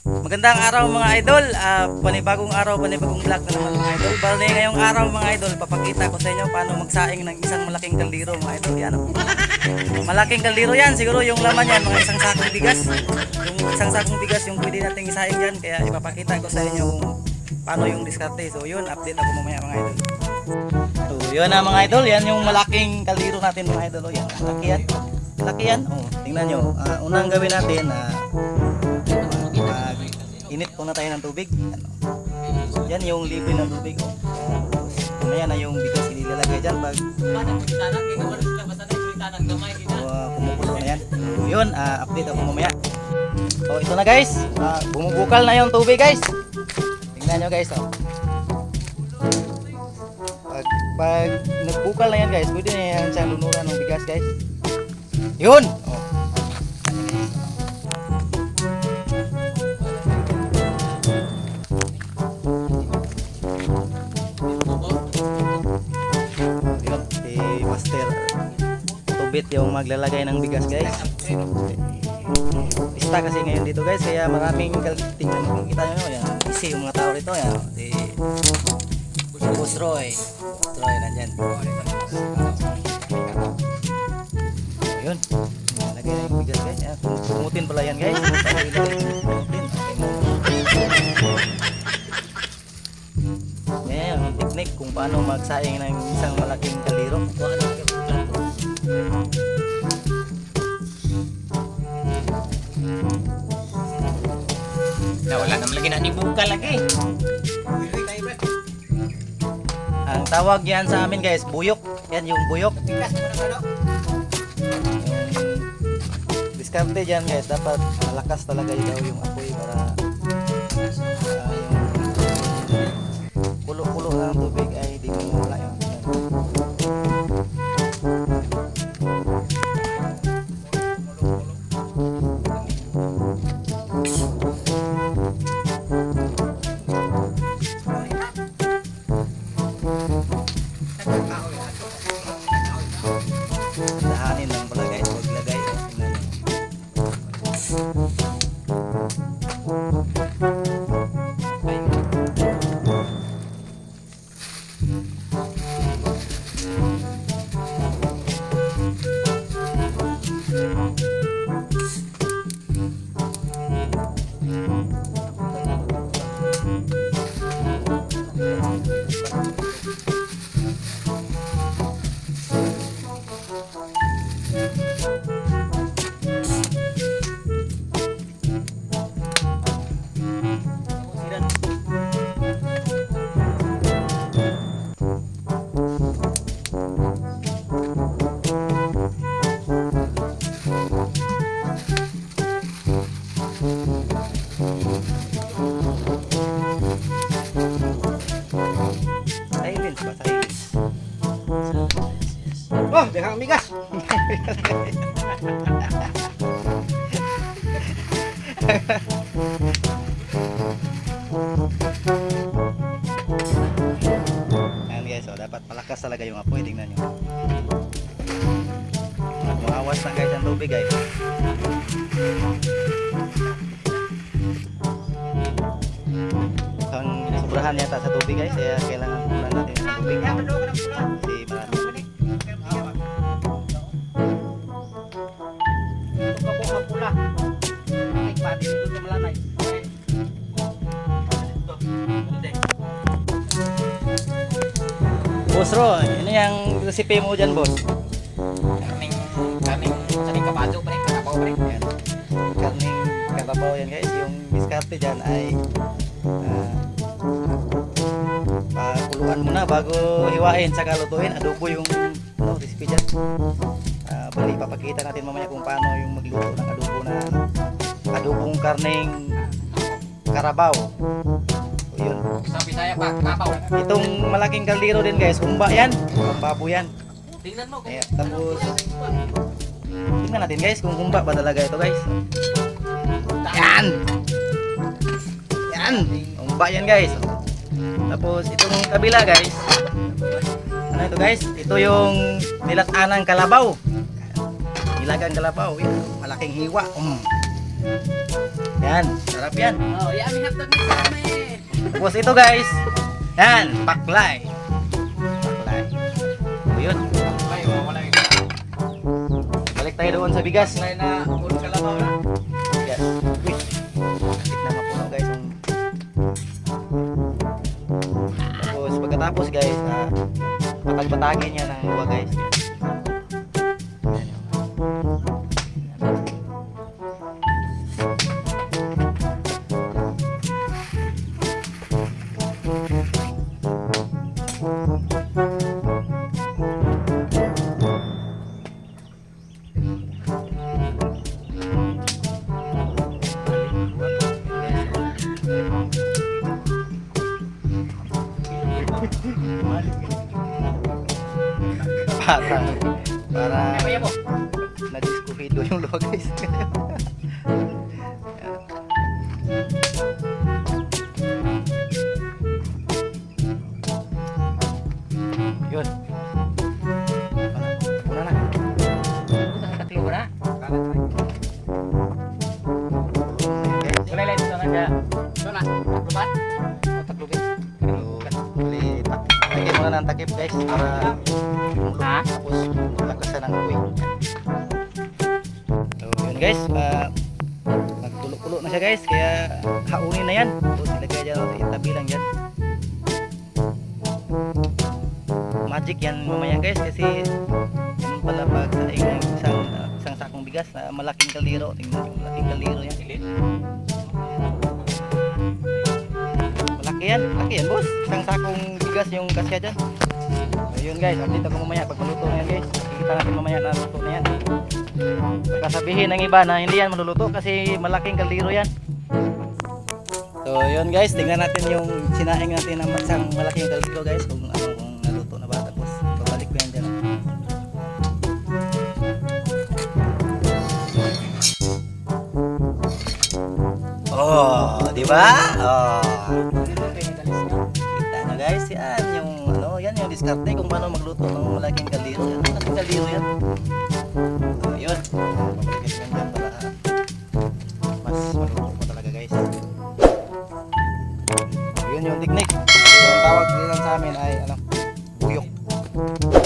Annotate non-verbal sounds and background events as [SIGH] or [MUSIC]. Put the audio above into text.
Magandang araw mga idol. Ah, panibagong araw, panibagong vlog na naman mga idol. Bali ngayong araw mga idol, papakita ko sa inyo paano magsaing ng isang malaking kaldero mga idol. Yan. oh. Malaking kaldero yan. Siguro yung laman yan, mga isang sakong bigas. Yung isang sakong bigas yung pwede nating isaing dyan. Kaya ipapakita ko sa inyo kung paano yung diskarte. So yun, update ako mamaya mga idol. So yun na mga idol, yan yung malaking kaldero natin mga idol. Oh, yan, laki yan. Laki yan. Oh, tingnan nyo. Ah, unang gawin natin, mag init muna tayo ng tubig. Ano? Yan yung liquid ng tubig. Mamaya na yung bigas inilalagay dyan pag uh, kumukulo na yan. Yun, ah, update ako mamaya. So ito na guys, Ah, bumubukal na yung tubig guys. Tingnan nyo guys. Oh. Pag, pag nagbukal na yan guys, pwede na yan siyang lunuran ng bigas guys. Yun! Oh. Yung maglalagay ng bigas guys. Pista kasi ngayon dito guys, kaya maraming tingnan mo kita nyo yan. Easy yung mga tao rito yan. Si Boss Roy. Roy nandyan. Yun. Lagay na yung bigas guys. Kumutin pala yan guys. Yan ang technique kung paano magsaing ng isang malaking kaliro. Na buka lagi. Ang tawag yan sa amin guys, buyok. Yan yung buyok. Yung diskarte dyan guys, dapat malakas talaga daw yung apoy Oh, daghang migas. Ayan guys, so dapat malakas talaga yung apoy. Tingnan nyo. Umawas na guys ang tubig guys. Ang sobrahan yata sa tubig guys, kaya kailangan kulang natin ng tubig. Kasi marami. Boss Ro, ano yung recipe mo dyan boss? Kaming kaming sa ni kabado pa rin, karabaw pa rin. Ayan. Karning kalabaw yan guys. Yung diskarte dyan ay ah, pakuluan muna bago hiwain saka lutuin. Adobo yung ano, recipe dyan. Ah, bali, papakita natin mamaya kung paano yung magluto ng adobo na adobong karning karabaw. So, yun. Sa Bisaya pa, kabaw. Itong malaking kaldero din guys, umba yan. Pambabo yan. Tingnan mo kung Kaya, tapos, tingnan natin guys kung kumba ba talaga ito guys. Yan! Yan! Kumba yan guys. Tapos, itong kabila guys. Ano ito guys? Ito yung nilatanang kalabaw. Nilagang kalabaw. Yan, malaking hiwa. Mm. Yan, sarap yan. Oh, hotdog na sa may. Tapos ito guys, yan, paklay. Paklay. So yun, Ay, wala yung balik tayo doon sa bigas. Slay na ulo kalabaw na. Bigas. Uy, sakit na mapuno guys. Ang... Tapos pagkatapos guys, ah, patag-patagin niya ng luwa guys. Yan Kaya mo. na-discovido yung luwa guys. [LAUGHS] muna ng takip guys para. Ha? Tapos lakasan ng uwi. So yun guys, uh, nagtulo-tulo na siya guys, kaya haunin na yan. Tapos ilagay dyan sa itabi lang yan. Magic yan mamaya guys kasi ganun pala pag saing ng isang, uh, isang sakong bigas na malaking kaliro. Tingnan yung malaking kaliro yan. Malaki yan, malaki yan boss. Isang sakong bigas yung kasya dyan. So yun guys, update ako mamaya pag maluto na yan guys. Makikita natin mamaya na luto na yan. Baka sabihin ng iba na hindi yan maluluto kasi malaking kaldero yan. So yun guys, tingnan natin yung sinaing natin ng isang malaking kaldero guys kung ano kung naluto na ba tapos babalik ko yan dyan. Oh, di ba? Oh. Ano, yan yung diskarte kung paano magluto ng malaking kaldero. Yan, malaking kaldero yan. So, yun. Papalikin ko yan dyan para mas maluto ko talaga guys. Yun yung technique. Yung tawag nila sa amin ay ano, buyok.